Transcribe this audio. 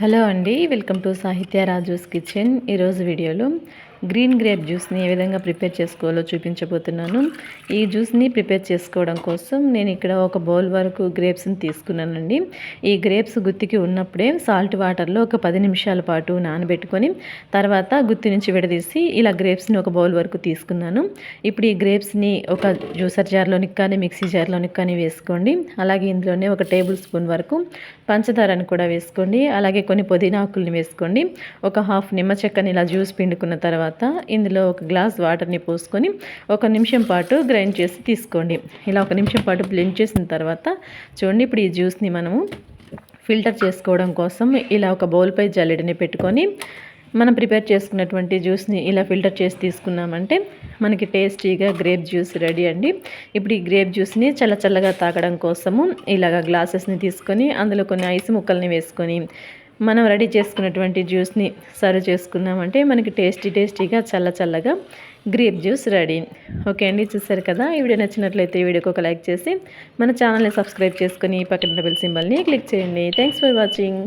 Hello అండి welcome to సాహిత్య Raju's kitchen. ఈరోజు వీడియోలో గ్రీన్ గ్రేప్ జ్యూస్ని ఏ విధంగా ప్రిపేర్ చేసుకోవాలో చూపించబోతున్నాను. ఈ జ్యూస్ని ప్రిపేర్ చేసుకోవడం కోసం నేను ఇక్కడ ఒక బౌల్ వరకు గ్రేప్స్ని తీసుకున్నానండి. ఈ గ్రేప్స్ గుత్తికి ఉన్నప్పుడే సాల్ట్ వాటర్లో ఒక పది నిమిషాల పాటు నానబెట్టుకొని తర్వాత గుత్తి నుంచి విడదీసి ఇలా గ్రేప్స్ని ఒక బౌల్ వరకు తీసుకున్నాను. ఇప్పుడు ఈ గ్రేప్స్ని ఒక జ్యూసర్ జార్లోనికి కానీ మిక్సీ జార్లోనికి కానీ వేసుకోండి. అలాగే ఇందులోనే ఒక టేబుల్ స్పూన్ వరకు పంచదారని కూడా వేసుకోండి. అలాగే కొన్ని పుదీనా ఆకుల్ని వేసుకోండి. ఒక హాఫ్ నిమ్మ చెక్కని ఇలా జ్యూస్ పిండుకున్న తర్వాత తర్వాత ఇందులో ఒక గ్లాస్ వాటర్ని పోసుకొని ఒక నిమిషం పాటు గ్రైండ్ చేసి తీసుకోండి. ఇలా ఒక నిమిషం పాటు బ్లెండ్ చేసిన తర్వాత చూడండి ఇప్పుడు ఈ జ్యూస్ని మనము ఫిల్టర్ చేసుకోవడం కోసం ఇలా ఒక బౌల్పై జల్లెడని పెట్టుకొని మనం ప్రిపేర్ చేసుకున్నటువంటి జ్యూస్ని ఇలా ఫిల్టర్ చేసి తీసుకున్నామంటే మనకి టేస్టీగా గ్రేప్ జ్యూస్ రెడీ అండి. ఇప్పుడు ఈ గ్రేప్ జ్యూస్ని చల్ల చల్లగా తాగడం కోసము ఇలాగ గ్లాసెస్ని తీసుకొని అందులో కొన్ని ఐస్ ముక్కల్ని వేసుకొని మనం రెడీ చేసుకున్నటువంటి జ్యూస్ని సర్వ్ చేసుకున్నామంటే మనకి టేస్టీ టేస్టీగా చల్ల చల్లగా గ్రేప్ జ్యూస్ రెడీ. ఓకే అండి చూసారు కదా? ఈ వీడియో నచ్చినట్లయితే ఈ వీడియోకి ఒక లైక్ చేసి మన ఛానల్ని సబ్స్క్రైబ్ చేసుకొని పక్కన బెల్ సింబల్ని క్లిక్ చేయండి. Thanks for watching.